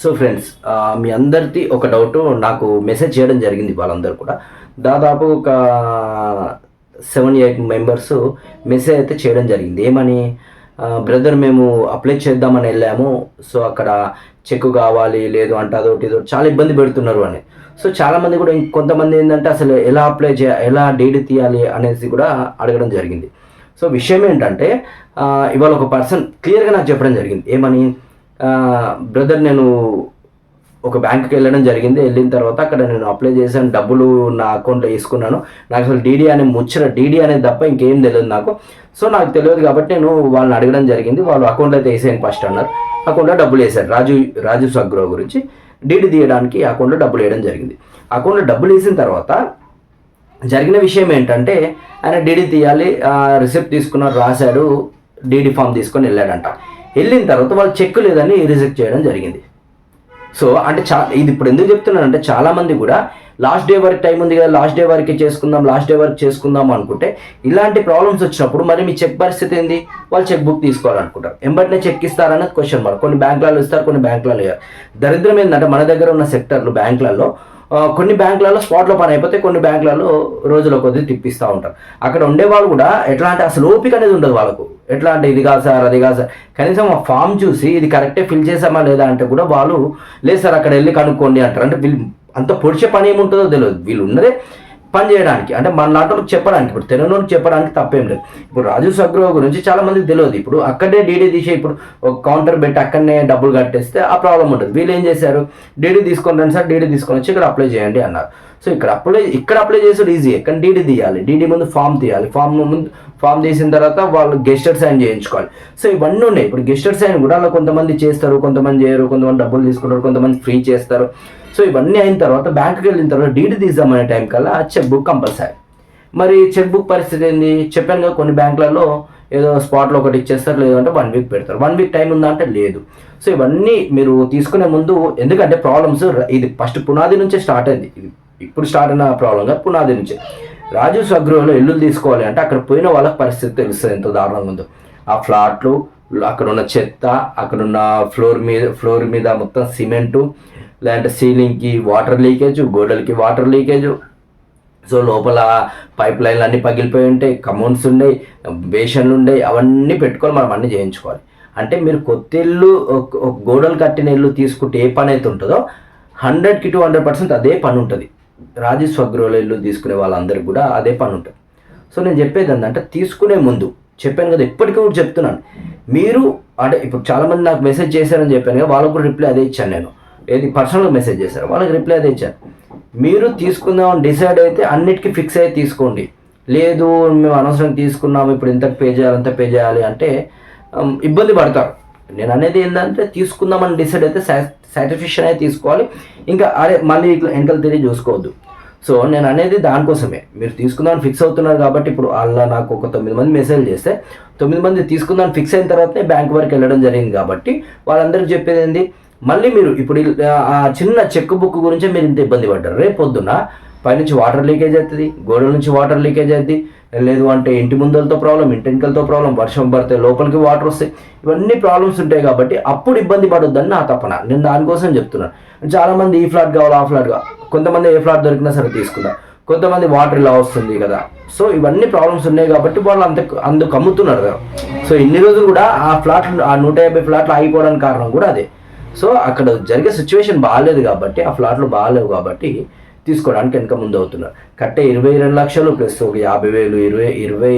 So friends మీ అందరిది ఒక doubt నాకు మెసేజ్ చేయడం జరిగింది వాళ్ళందరూ కూడా. దాదాపు ఒక సెవెన్ ఎయిట్ మెంబర్స్ మెసేజ్ అయితే చేయడం జరిగింది. ఏమని? బ్రదర్ మేము అప్లై చేద్దామని వెళ్ళాము. సో అక్కడ చెక్ కావాలి లేదు అంటే అదొకటి ఇదొకటి చాలా ఇబ్బంది పెడుతున్నారు అని. సో చాలామంది కూడా కొంతమంది ఏంటంటే అసలు ఎలా అప్లై చేయ ఎలా డేట్ తీయాలి అనేసి కూడా అడగడం జరిగింది. సో విషయం ఏంటంటే ఇవాళ ఒక పర్సన్ క్లియర్గా నాకు చెప్పడం జరిగింది. ఏమని? బ్రదర్ నేను ఒక బ్యాంక్కి వెళ్ళడం జరిగింది. వెళ్ళిన తర్వాత అక్కడ నేను అప్లై చేశాను. డబ్బులు నా అకౌంట్లో వేసుకున్నాను. నాకు అసలు డీడీ అనే ముచ్చట డీడీ అనేది తప్ప ఇంకేం తెలియదు నాకు. సో నాకు తెలియదు కాబట్టి నేను వాళ్ళని అడగడం జరిగింది. వాళ్ళు అకౌంట్లో అయితే వేసేయండి ఫస్ట్ అన్నారు. అకౌంట్లో డబ్బులు వేశారు. రాజు రాజు సగ్రో గురించి డీడీ తీయడానికి అకౌంట్లో డబ్బులు వేయడం జరిగింది. అకౌంట్లో డబ్బులు వేసిన తర్వాత జరిగిన విషయం ఏంటంటే ఆయన డీడీ తీయాలి రిసిప్ట్ తీసుకున్నారు రాశాడు డీడీ ఫామ్ తీసుకొని వెళ్ళాడంట. వెళ్ళిన తర్వాత వాళ్ళు చెక్ లేదని రిజెక్ట్ చేయడం జరిగింది. సో అంటే చా ఇది ఇప్పుడు ఎందుకు చెప్తున్నానంటే చాలామంది కూడా లాస్ట్ డే వరకు టైం ఉంది కదా లాస్ట్ డే వరకు చేసుకుందాం లాస్ట్ డే వరకు చేసుకుందాం అనుకుంటే ఇలాంటి ప్రాబ్లమ్స్ వచ్చినప్పుడు మరి మీ చెక్ పరిస్థితి ఏంది? వాళ్ళు చెక్ బుక్ తీసుకోవాలనుకుంటారు. ఎంబటినే చెక్ ఇస్తారన్నది క్వశ్చన్ మార్క్ కొన్ని బ్యాంకులలో ఇస్తారు కొన్ని బ్యాంకులలో ఇవ్వరు దరిద్రం ఏంటంటే మన దగ్గర ఉన్న సెక్టర్లు బ్యాంకులలో కొన్ని బ్యాంకులలో స్పాట్లో పని అయిపోతే కొన్ని బ్యాంకులలో రోజుల కొద్ది తిప్పిస్తూ ఉంటారు. అక్కడ ఉండే వాళ్ళు కూడా ఎట్లా అంటే అసలు ఓపిక అనేది ఉండదు వాళ్ళకు. ఎట్లా అంటే ఇది కాదు సార్ అది కాదు సార్. కనీసం ఆ ఫామ్ చూసి ఇది కరెక్టే ఫిల్ చేసామా లేదా అంటే కూడా వాళ్ళు లేదు సార్ అక్కడ వెళ్ళి కనుక్కోండి అంటారు. అంటే వీళ్ళు అంత పొడిచే పని ఏముంటుందో తెలియదు. వీళ్ళు ఉన్నదే పని చేయడానికి అంటే మన నాటోకి చెప్పడానికి ఇప్పుడు తెలుగులోకి చెప్పడానికి తప్పేం లేదు. ఇప్పుడు రాజు సగ్రో గురించి చాలా మందికి తెలియదు. ఇప్పుడు అక్కడే డీడీ తీసి ఇప్పుడు ఒక కౌంటర్ పెట్టి అక్కడనే డబ్బులు కట్టేస్తే ఆ ప్రాబ్లం ఉంటుంది. వీళ్ళు ఏం చేశారు? డీడీ తీసుకొని రండి సార్ డీడీ తీసుకొని వచ్చి ఇక్కడ అప్లై చేయండి అన్నారు. సో ఇక్కడ అప్లై ఇక్కడ అప్లై చేసేది ఈజీ. కానీ డీడీ తీయాలి? డీడీ ముందు ఫామ్ తీయాలి. ఫామ్ ముందు ఫామ్ తీసిన తర్వాత వాళ్ళు గెస్టర్ సైన్ చేయించుకోవాలి. సో ఇవన్నీ ఉన్నాయి. ఇప్పుడు గెస్టర్ సైన్ కూడా అలా కొంతమంది చేస్తారు కొంతమంది చేయరు కొంతమంది డబ్బులు తీసుకుంటారు కొంతమంది ఫ్రీ చేస్తారు. సో ఇవన్నీ అయిన తర్వాత బ్యాంకుకి వెళ్ళిన తర్వాత డీడీ తీద్దామనే టైం కల్లా చెక్ బుక్ కంపల్సరీ మరి చెక్ బుక్ పరిస్థితి ఏంది? చెప్పాను కదా కొన్ని బ్యాంకులలో ఏదో స్పాట్లో ఒకటి ఇచ్చేస్తారు లేదంటే వన్ వీక్ పెడతారు. వన్ వీక్ టైం ఉందా అంటే లేదు. సో ఇవన్నీ మీరు తీసుకునే ముందు ఎందుకంటే ప్రాబ్లమ్స్ ఇది ఫస్ట్ పునాది నుంచే స్టార్ట్ అయింది. ఇది ఇప్పుడు స్టార్ట్ అయిన ప్రాబ్లం కాదు పునాది నుంచే. రాజు స్వగృహంలో ఇల్లు తీసుకోవాలి అంటే అక్కడ పోయిన వాళ్ళకి పరిస్థితి తెలుస్తుంది ఎంత దారుణంగా ఉందో. ఆ ఫ్లాట్లు అక్కడ ఉన్న చెత్త అక్కడ ఉన్న ఫ్లోర్ మీద ఫ్లోర్ మీద మొత్తం సిమెంటు లేదంటే సీలింగ్కి వాటర్ లీకేజ్ గోడలకి వాటర్ లీకేజ్. సో లోపల పైప్ లైన్లు అన్నీ పగిలిపోయి ఉంటాయి కమౌంట్స్ ఉన్నాయి బేషన్లు ఉన్నాయి అవన్నీ పెట్టుకొని మనం అన్నీ చేయించుకోవాలి. అంటే మీరు కొత్త ఇల్లు గోడలు కట్టిన ఇల్లు తీసుకుంటే ఏ పని అయితే ఉంటుందో హండ్రెడ్కి టూ హండ్రెడ్ పర్సెంట్ అదే పని ఉంటుంది. రాజు స్వగృహలో ఇల్లు తీసుకునే వాళ్ళందరికీ కూడా అదే పని ఉంటుంది. సో నేను చెప్పేది ఏంటంటే తీసుకునే ముందు చెప్పాను కదా ఇప్పటికీ కూడా చెప్తున్నాను. మీరు అంటే ఇప్పుడు చాలామంది నాకు మెసేజ్ చేశారని చెప్పాను కదా వాళ్ళకు కూడా రిప్లై అదే ఇచ్చాను నేను. ఏది? పర్సనల్గా మెసేజ్ చేశారు. వాళ్ళకి రిప్లై అది ఇచ్చారు మీరు తీసుకుందామని డిసైడ్ అయితే అన్నిటికీ ఫిక్స్ అయ్యి తీసుకోండి. లేదు మేము అనవసరం తీసుకున్నాము ఇప్పుడు ఇంత పే చేయాలి అంత పే చేయాలి అంటే ఇబ్బంది పడతారు. నేను అనేది ఏంటంటే తీసుకుందామని డిసైడ్ అయితే సాటిస్ఫాక్షన్ అయితే తీసుకోవాలి. ఇంకా అరే మళ్ళీ ఇట్లా వెనకలు తిరిగి చూసుకోవద్దు. సో నేను అనేది దానికోసమే. మీరు తీసుకుందామని ఫిక్స్ అవుతున్నారు కాబట్టి ఇప్పుడు అలా నాకు ఒక తొమ్మిది మంది మెసేజ్ చేస్తే తొమ్మిది మంది తీసుకుందామని ఫిక్స్ అయిన తర్వాతనే బ్యాంక్ వరకు వెళ్ళడం జరిగింది కాబట్టి వాళ్ళందరికీ చెప్పేది ఏంది? మళ్ళీ మీరు ఇప్పుడు ఆ చిన్న చెక్ బుక్ గురించే మీరు ఇంత ఇబ్బంది పడ్డారు. రేపు పొద్దున్న పైనుంచి వాటర్ లీకేజ్ అవుతుంది గోడల నుంచి వాటర్ లీకేజ్ అవుతుంది లేదు అంటే ఇంటి ముందలతో ప్రాబ్లం ఇంటి వెనకలతో ప్రాబ్లం వర్షం పడితే లోపలికి వాటర్ వస్తాయి. ఇవన్నీ ప్రాబ్లమ్స్ ఉంటాయి కాబట్టి అప్పుడు ఇబ్బంది పడొద్దని నా తపన. నేను దానికోసం చెప్తున్నాను చాలామంది ఈ ఫ్లాట్ కావాలి ఆ ఫ్లాట్ కావాలి కొంతమంది ఏ ఫ్లాట్ దొరికినా సరే తీసుకుంటారు కొంతమంది వాటర్ ఇలా వస్తుంది కదా. సో ఇవన్నీ ప్రాబ్లమ్స్ ఉన్నాయి కాబట్టి వాళ్ళు అంత అందుకు అమ్ముతున్నారు కదా. సో ఇన్ని రోజులు కూడా ఆ ఫ్లాట్లు ఆ నూట యాభై ఫ్లాట్లు ఆగిపోవడానికి కారణం కూడా అదే. సో అక్కడ జరిగే సిచ్యువేషన్ బాగాలేదు కాబట్టి ఆ ఫ్లాట్లు బాగాలేవు కాబట్టి తీసుకోవడానికి వెనక ముందు అవుతున్నారు. కట్టే ఇరవై రెండు లక్షలు ప్లస్ ఒక యాభై వేలు ఇరవై ఇరవై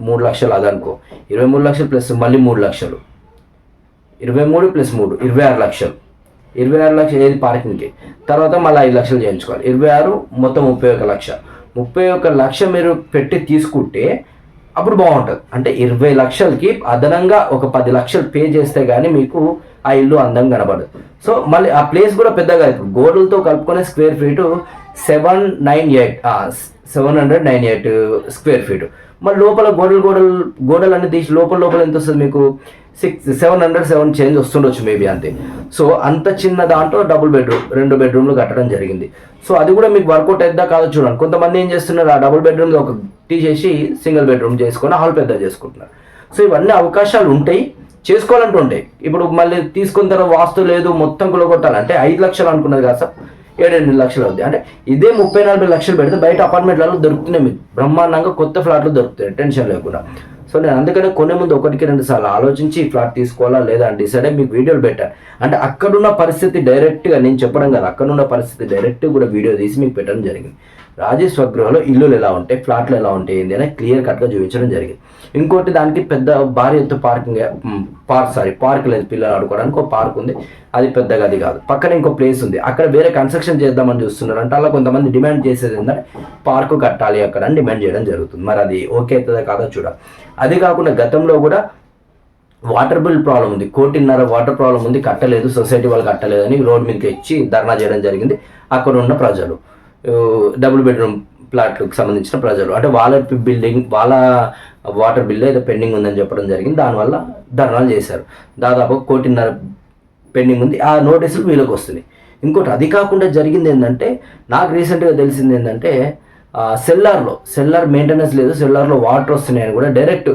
మూడు లక్షలు అదనుకో ఇరవై మూడు లక్షలు ప్లస్ మళ్ళీ మూడు లక్షలు. ఇరవై మూడు ప్లస్ మూడు ఇరవై ఆరు లక్షలు. ఇరవై ఆరు లక్షలు ఏది పార్కింగ్కి తర్వాత మళ్ళీ ఐదు లక్షలు చేయించుకోవాలి. ఇరవై ఆరు మొత్తం ముప్పై ఒక లక్ష. ముప్పై ఒక లక్ష మీరు పెట్టి తీసుకుంటే అప్పుడు బాగుంటుంది. అంటే ఇరవై లక్షలకి అదనంగా ఒక పది లక్షలు పే చేస్తే కానీ మీకు ఆ ఇల్లు అందంగా కనబడదు. సో మళ్ళీ ఆ ప్లేస్ కూడా పెద్దగా ఇప్పుడు గోడలతో కలుపుకునే square feet seven nine eight seven hundred nine eight square feet మరి లోపల గోడలు గోడలు గోడలు అన్ని తీసి లోపల లోపల ఎంత వస్తుంది మీకు? Six seven hundred seven change వస్తుండొచ్చు maybe అంతే. సో అంత చిన్న దాంట్లో డబుల్ బెడ్రూమ్ రెండు బెడ్రూమ్లు కట్టడం జరిగింది. సో అది కూడా మీకు వర్కౌట్ అయిద్దా కాదో చూడండి. కొంతమంది ఏం చేస్తున్నారు? ఆ డబుల్ బెడ్రూమ్ ఒక తీసేసి సింగిల్ బెడ్రూమ్ చేసుకొని హాల్ పెద్ద చేసుకుంటున్నారు. సో ఇవన్నీ అవకాశాలు ఉంటాయి. చేసుకోవాలంటూ ఉంటాయి ఇప్పుడు మళ్ళీ తీసుకున్న తర్వాత వాస్తు లేదు మొత్తం కొలగొట్టాలంటే ఐదు లక్షలు అనుకున్నది కదా సార్. ఏడెనిమిది లక్షలు అవుతుంది అంటే ఇదే ముప్పై నలభై లక్షలు పెడితే బయట అపార్ట్మెంట్లలో దొరుకుతున్నాయి మీకు. బ్రహ్మాండంగా కొత్త ఫ్లాట్లు దొరుకుతాయి. టెన్షన్ లేకుండా. సో నేను అందుకనే కొనే ముందు ఒకటికి రెండు సార్లు ఆలోచించి ఈ ఫ్లాట్ తీసుకోవాలా లేదా అని డిసైడ్ అయ్యి మీకు వీడియోలు పెట్టాను అంటే అక్కడున్న పరిస్థితి డైరెక్ట్గా నేను చెప్పడం కాదు. అక్కడున్న పరిస్థితి డైరెక్ట్ కూడా వీడియో తీసి మీకు పెట్టడం జరిగింది. రాజేష్ స్వగృహలో ఇల్లులు ఎలా ఉంటాయి ఫ్లాట్లు ఎలా ఉంటాయి ఏంది అని క్లియర్ కట్గా చూపించడం జరిగింది. ఇంకోటి దానికి పెద్ద భారీ ఎత్తు పార్కింగ్ పార్క్ సారీ పార్క్ లేదు పిల్లలు ఆడుకోవడానికి ఒక పార్క్ ఉంది. అది పెద్దగా అది కాదు. పక్కన ఇంకో ప్లేస్ ఉంది. అక్కడ వేరే కన్స్ట్రక్షన్ చేద్దామని చూస్తున్నారు అంటే అలా కొంతమంది డిమాండ్ చేసేది ఏంటంటే పార్కు కట్టాలి అక్కడ అని డిమాండ్ చేయడం జరుగుతుంది. మరి అది ఓకే అవుతుందా కాదో చూడ అది కాకుండా గతంలో కూడా వాటర్ బిల్ ప్రాబ్లం ఉంది. కోటిన్నర వాటర్ ప్రాబ్లం ఉంది. కట్టలేదు. సొసైటీ వాళ్ళు కట్టలేదని రోడ్ మీదకి ఇచ్చి ధర్నా చేయడం జరిగింది. అక్కడ ఉన్న ప్రజలు. డబుల్ బెడ్రూమ్ ప్లాట్లకు సంబంధించిన ప్రజలు. అంటే వాళ్ళ బిల్డింగ్ వాళ్ళ వాటర్ బిల్ ఏదో పెండింగ్ ఉందని చెప్పడం జరిగింది. దానివల్ల ధర్నాలు చేశారు. దాదాపు కోటిన్నర పెండింగ్ ఉంది. ఆ నోటీసులు వీళ్ళకి వస్తున్నాయి. ఇంకోటి అది కాకుండా జరిగింది ఏంటంటే నాకు రీసెంట్గా తెలిసింది ఏంటంటే సెల్లార్లో సెల్లార్ మెయింటెనెన్స్ లేదు సెల్లార్లో వాటర్ వస్తున్నాయని కూడా డైరెక్ట్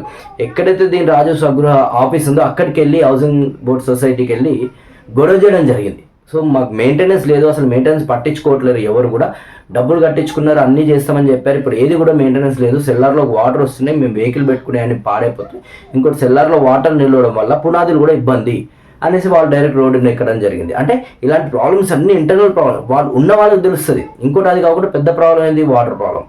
ఎక్కడైతే దీని రాజు స్వగృహ ఆఫీస్ ఉందో అక్కడికి వెళ్ళి హౌసింగ్ బోర్డ్ సొసైటీకి వెళ్ళి గొడవ చేయడం జరిగింది. సో మాకు మెయింటెనెన్స్ లేదు అసలు మెయింటెనెన్స్ పట్టించుకోవట్లేదు ఎవరు కూడా. డబ్బులు కట్టించుకున్నారు అన్నీ చేస్తామని చెప్పారు. ఇప్పుడు ఏది కూడా మెయింటెనెన్స్ లేదు. సెల్లార్లో వాటర్ వస్తున్నాయి మేము వెహికల్ పెట్టుకునే అని పాడైపోతుంది ఇంకోటి సెల్లార్లో వాటర్ నిలవడం వల్ల పునాదులు కూడా ఇబ్బంది అనేసి వాళ్ళు డైరెక్ట్ రోడ్డుని ఎక్కడం జరిగింది. అంటే ఇలాంటి ప్రాబ్లమ్స్ అన్ని ఇంటర్నల్ ప్రాబ్లమ్ వాళ్ళు ఉన్న వాళ్ళకి తెలుస్తుంది. ఇంకోటి అది కాకుండా పెద్ద ప్రాబ్లం ఏంది? వాటర్ ప్రాబ్లం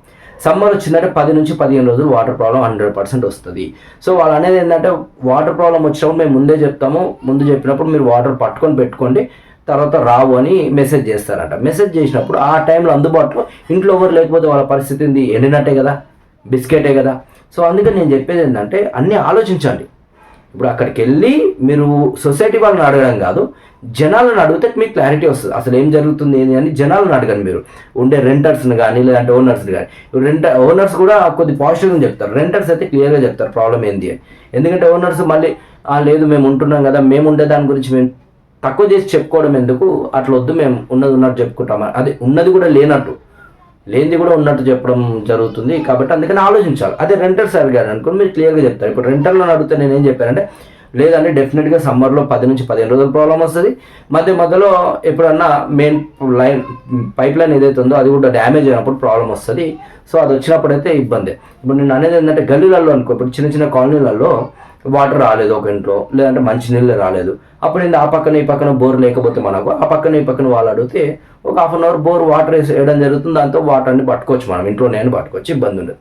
సమ్మర్ వచ్చిందంటే పది నుంచి పదిహేను రోజులు వాటర్ ప్రాబ్లం హండ్రెడ్ పర్సెంట్ వస్తుంది. సో వాళ్ళు అనేది ఏంటంటే వాటర్ ప్రాబ్లం వచ్చినప్పుడు మేము ముందే చెప్తాము. ముందు చెప్పినప్పుడు మీరు వాటర్ పట్టుకొని పెట్టుకోండి. తర్వాత రావు అని మెసేజ్ చేస్తారంట. మెసేజ్ చేసినప్పుడు ఆ టైంలో అందుబాటులో ఇంట్లో ఎవరు లేకపోతే వాళ్ళ పరిస్థితి ఏంది? ఎండినట్టే కదా? బిస్కెటే కదా? సో అందుకని నేను చెప్పేది ఏంటంటే అన్నీ ఆలోచించండి. ఇప్పుడు అక్కడికి వెళ్ళి మీరు సొసైటీ వాళ్ళని అడగడం కాదు జనాలను అడిగితే మీకు క్లారిటీ వస్తుంది. అసలు ఏం జరుగుతుంది ఏంది అని జనాలను అడగండి మీరు. ఉండే రెంటర్స్ని కానీ లేదంటే ఓనర్స్ని కానీ. రెంట ఓనర్స్ కూడా కొద్ది పాజిటివ్గా చెప్తారు. రెంటర్స్ అయితే క్లియర్గా చెప్తారు ప్రాబ్లం ఏంది అని. ఎందుకంటే ఓనర్స్ మళ్ళీ లేదు మేము ఉంటున్నాం కదా మేము ఉండే దాని గురించి మేము తక్కువ చేసి చెప్పుకోవడం ఎందుకు? అట్లా వద్దు మేము ఉన్నది ఉన్నట్టు చెప్పుకుంటాం. అదే ఉన్నది కూడా లేనట్టు. లేనిది కూడా ఉన్నట్టు చెప్పడం జరుగుతుంది కాబట్టి అందుకని ఆలోచించాలి. అదే రెంటర్ సార్ గారు అనుకోండి మీరు క్లియర్గా చెప్తారు. ఇప్పుడు రెంటర్లో అడిగితే నేను ఏం చెప్పానంటే లేదంటే డెఫినెట్గా సమ్మర్లో పది నుంచి పదిహేను రోజులు ప్రాబ్లం వస్తుంది. మధ్య మధ్యలో ఎప్పుడన్నా మెయిన్ లైన్ పైప్ లైన్ ఏదైతే ఉందో అది కూడా డ్యామేజ్ అయినప్పుడు ప్రాబ్లం వస్తుంది. సో అది వచ్చినప్పుడు అయితే ఇబ్బంది. ఇప్పుడు నేను అనేది ఏంటంటే గల్లీలలో అనుకో ఇప్పుడు చిన్న చిన్న కాలనీలలో వాటర్ రాలేదు ఒక ఇంట్లో లేదంటే మంచి నీళ్ళు రాలేదు. అప్పుడు ఏంటి ఆ పక్కన ఈ పక్కన బోర్ లేకపోతే మనకు ఆ పక్కన ఈ పక్కన వాళ్ళు అడిగితే ఒక half an hour bore water వేసి వేయడం జరుగుతుంది దాంతో వాటర్ని పట్టుకోవచ్చు మనం ఇంట్లో నేను పట్టుకోవచ్చు ఇబ్బంది ఉండదు.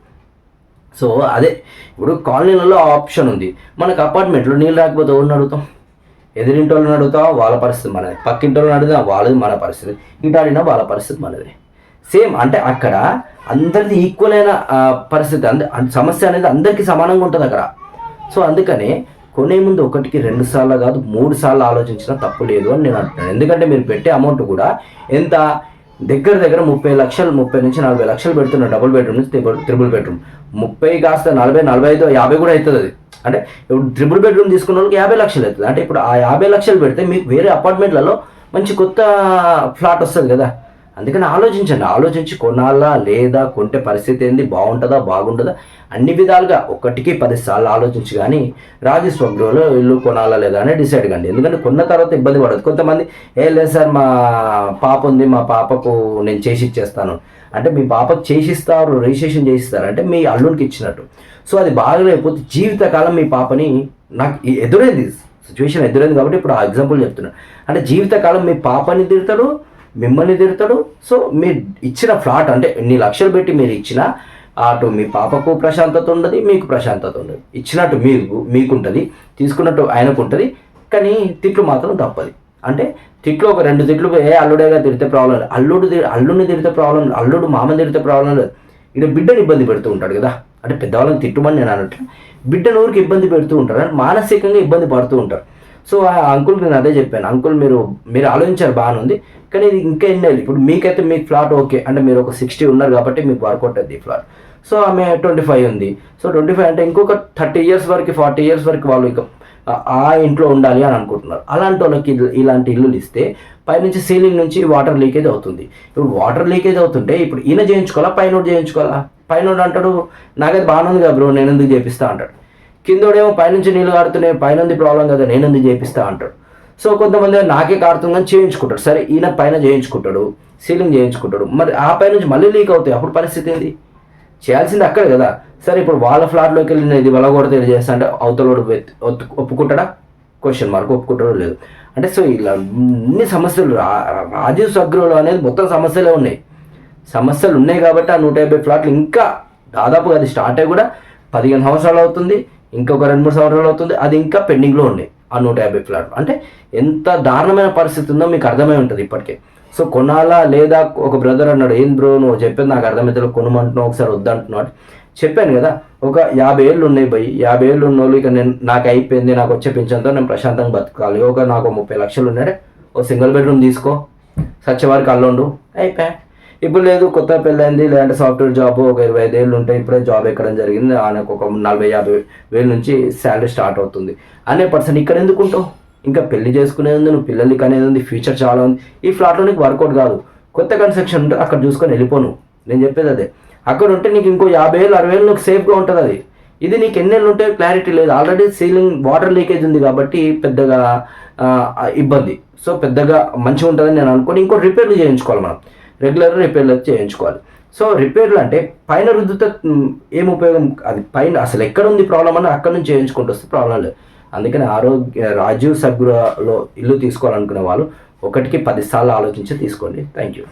సో అదే ఇప్పుడు కాలనీలలో ఆప్షన్ ఉంది. మనకు అపార్ట్మెంట్లో నీళ్ళు రాకపోతే ఎవరిని అడుగుతాం? ఎదిరింటి వాళ్ళని అడుగుతాం వాళ్ళ పరిస్థితి మనది. పక్కింటి వాళ్ళని అడుగుతాం వాళ్ళది మన పరిస్థితి. ఇటు అడిగినా వాళ్ళ పరిస్థితి మనది. సేమ్ అంటే అక్కడ అందరిది ఈక్వల్ అయిన పరిస్థితి అంటే సమస్య అనేది అందరికీ సమానంగా ఉంటుంది అక్కడ. సో అందుకనే కొనే ముందు ఒకటికి రెండు సార్లు కాదు మూడు సార్లు ఆలోచించినా తప్పు లేదు అని నేను అంటున్నాను. ఎందుకంటే మీరు పెట్టే అమౌంట్ కూడా ఎంత? దగ్గర దగ్గర ముప్పై లక్షలు ముప్పై నుంచి నలభై లక్షలు పెడుతున్న డబుల్ బెడ్రూమ్ నుంచి త్రిబుల్ బెడ్రూమ్. ముప్పై కాస్త నలభై నలభై ఐదు యాభై కూడా అవుతుంది అది. అంటే ఇప్పుడు త్రిబుల్ బెడ్రూమ్ తీసుకున్న వాళ్ళకి యాభై లక్షలు అవుతుంది. అంటే ఇప్పుడు ఆ యాభై లక్షలు పెడితే మీకు వేరే అపార్ట్మెంట్లలో మంచి కొత్త ఫ్లాట్ వస్తుంది కదా. అందుకని ఆలోచించండి. ఆలోచించి కొనాలా లేదా కొంటే పరిస్థితి ఏంది? బాగుంటుందా? బాగుంటుందా అన్ని విధాలుగా ఒకటికి పదిసార్లు ఆలోచించి కానీ రాజస్వగృహలో ఇల్లు కొనాలా లేదా అని డిసైడ్ కండి. ఎందుకంటే కొన్న తర్వాత ఇబ్బంది పడదు. కొంతమంది ఏ లేదు సార్ మా పాప ఉంది మా పాపకు నేను చేసి ఇచ్చేస్తాను. అంటే మీ పాపకు చేసిస్తారు రిజిస్ట్రేషన్ చేసిస్తారు. అంటే మీ అల్లునికి ఇచ్చినట్టు. సో అది బాగలేకపోతే జీవితకాలం మీ పాపని నాకు ఎదురైంది. సిచ్యువేషన్ ఎదురైంది కాబట్టి ఇప్పుడు ఆ ఎగ్జాంపుల్ చెప్తున్నాను అంటే జీవితకాలం మీ పాపని తిడతాడు మిమ్మల్ని తిడతాడు. సో మీరు ఇచ్చిన ఫ్లాట్ అంటే ఎన్ని లక్షలు పెట్టి మీరు ఇచ్చిన అటు మీ పాపకు ప్రశాంతత ఉండదు మీకు ప్రశాంతత ఉండదు. ఇచ్చినట్టు మీకు మీకుంటుంది తీసుకున్నట్టు ఆయనకు ఉంటుంది కానీ తిట్లు మాత్రం తప్పది. అంటే తిట్లు ఒక రెండు తిట్లు ఏ అల్లుడేగా తిడితే ప్రాబ్లం లేదు. అల్లుడు అల్లుడిని తిడితే ప్రాబ్లం అల్లుడు మామని తిడితే ప్రాబ్లం లేదు. ఇక్కడ బిడ్డను ఇబ్బంది పెడుతూ ఉంటాడు కదా. అంటే పెద్దవాళ్ళని తిట్టుమని నేను అనట్లే. బిడ్డను ఊరికి ఇబ్బంది పెడుతూ ఉంటారు అంటే మానసికంగా ఇబ్బంది పడుతూ ఉంటారు సో ఆ అంకుల్కి నేను అదే చెప్పాను. అంకుల్ మీరు మీరు ఆలోచించారు బాగానే ఉంది. కానీ ఇది ఇంకా ఎన్ని ఇప్పుడు మీకైతే మీకు ఫ్లాట్ ఓకే అంటే మీరు ఒక సిక్స్టీ ఉన్నారు కాబట్టి మీకు వర్కౌట్ అవుతుంది ఈ ఫ్లాట్ సో ఆమె ట్వంటీ ఫైవ్ ఉంది. సో ట్వంటీ ఫైవ్ అంటే ఇంకొక థర్టీ ఇయర్స్ వరకు ఫార్టీ ఇయర్స్ వరకు వాళ్ళు ఇక ఆ- ఇంట్లో ఉండాలి అని అనుకుంటున్నారు. అలాంటి వాళ్ళకి ఇలాంటి ఇల్లులు ఇస్తే పైనుంచి సీలింగ్ నుంచి వాటర్ లీకేజ్ అవుతుంది. ఇప్పుడు వాటర్ లీకేజ్ అవుతుంటే ఇప్పుడు ఈయన చేయించుకోవాలా? పైన చేయించుకోవాలా? పైన అంటాడు నాకైతే బాగానే ఉంది కదా బ్రో నేను ఎందుకు చేపిస్తా అంటాడు. కిందోడేమో పైనుంచి నీళ్ళు కారుతున్నాయి పైనంది ప్రాబ్లం కదా నేను చేపిస్తా అంటాడు. సో కొంతమంది నాకే కాడుతుందని చేయించుకుంటాడు. సరే ఈయన పైన చేయించుకుంటాడు సీలింగ్ చేయించుకుంటాడు. మరి ఆ పై నుంచి మళ్ళీ లీక్ అవుతాయి. అప్పుడు పరిస్థితి ఏంది? చేయాల్సింది అక్కడ కదా. సరే ఇప్పుడు వాళ్ళ ఫ్లాట్లోకి వెళ్ళి నేను ఇది వలగొడితే ఇది చేస్తా అంటే అవతలోడు ఒప్పుకుంటాడా? క్వశ్చన్ మార్క్ ఒప్పుకుంటాడో లేదు. అంటే సో ఇలా అన్ని సమస్యలు రాజీవ్ సగ్రోలో అనేది మొత్తం సమస్యలే ఉన్నాయి. సమస్యలు ఉన్నాయి కాబట్టి ఆ నూట యాభై ఫ్లాట్లు ఇంకా దాదాపుగా అది స్టార్ట్ అయ్యి కూడా పదిహేను సంవత్సరాలు అవుతుంది. ఇంకొక రెండు మూడు సంవత్సరాలు అవుతుంది. అది ఇంకా పెండింగ్లో ఉన్నాయి ఆ నూట యాభై ఫ్లాట్లు అంటే ఎంత దారుణమైన పరిస్థితి ఉందో మీకు అర్థమై ఉంటుంది ఇప్పటికే. సో కొనాలా లేదా ఒక బ్రదర్ అన్నాడు ఏం బ్రో నువ్వు చెప్పేది నాకు అర్థమైతే కొనమంటున్నావు ఒకసారి వద్దంటున్నాడు చెప్పాను కదా ఒక యాభై ఏళ్ళు ఉన్నాయి పోయి యాభై ఏళ్ళు ఉన్న వాళ్ళు ఇక నేను నాకు అయిపోయింది నాకు వచ్చే పింఛన్తో నేను ప్రశాంతంగా బతకాలి. ఒక నాకు ముప్పై లక్షలు ఉన్నాడే ఓ సింగిల్ బెడ్రూమ్ తీసుకో. సచ్చేవారికి అల్లుండు అయిపోయా. ఇప్పుడు లేదు కొత్త పెళ్ళైంది లేదంటే సాఫ్ట్వేర్ జాబ్ ఒక ఇరవై ఐదు ఏళ్ళు ఉంటే ఇప్పుడే జాబ్ ఎక్కడం జరిగింది. ఆయనకు ఒక నలభై యాభై వేల నుంచి శాలరీ స్టార్ట్ అవుతుంది. అనే పర్సన్ ఇక్కడ ఎందుకు ఉంటావు? ఇంకా పెళ్ళి చేసుకునేది ఉంది నువ్వు పిల్లలకి అనేది ఉంది ఫ్యూచర్ చాలా ఉంది. ఈ ఫ్లాట్లో నీకు వర్కౌట్ కాదు. కొత్త కన్స్ట్రక్షన్ ఉంటే అక్కడ చూసుకొని వెళ్ళిపోను నేను చెప్పేది అదే. అక్కడ ఉంటే నీకు ఇంకో యాభై వేలు అరవై వేలు నీకు సేఫ్గా ఉంటుంది అది. ఇది నీకు ఎన్నేళ్ళు ఉంటే క్లారిటీ లేదు. ఆల్రెడీ సీలింగ్ వాటర్ లీకేజ్ ఉంది కాబట్టి పెద్దగా ఇబ్బంది. సో పెద్దగా మంచిగా ఉంటుందని నేను అనుకోని ఇంకో రిపేర్లు చేయించుకోవాలి మనం. రెగ్యులర్ రిపేర్లు చేయించుకోవాలి. సో రిపేర్లు అంటే పైన రుద్దుతో ఏం ఉపయోగం? అది పైన అసలు ఎక్కడ ఉంది ప్రాబ్లం అని అక్కడ నుంచి చేయించుకుంటూ వస్తే ప్రాబ్లం లేదు. అందుకని ఆరోగ్య రాజీవ్ సగ్గురలో ఇల్లు తీసుకోవాలనుకునే వాళ్ళు ఒకటికి పదిసార్లు ఆలోచించి తీసుకోండి. Thank you.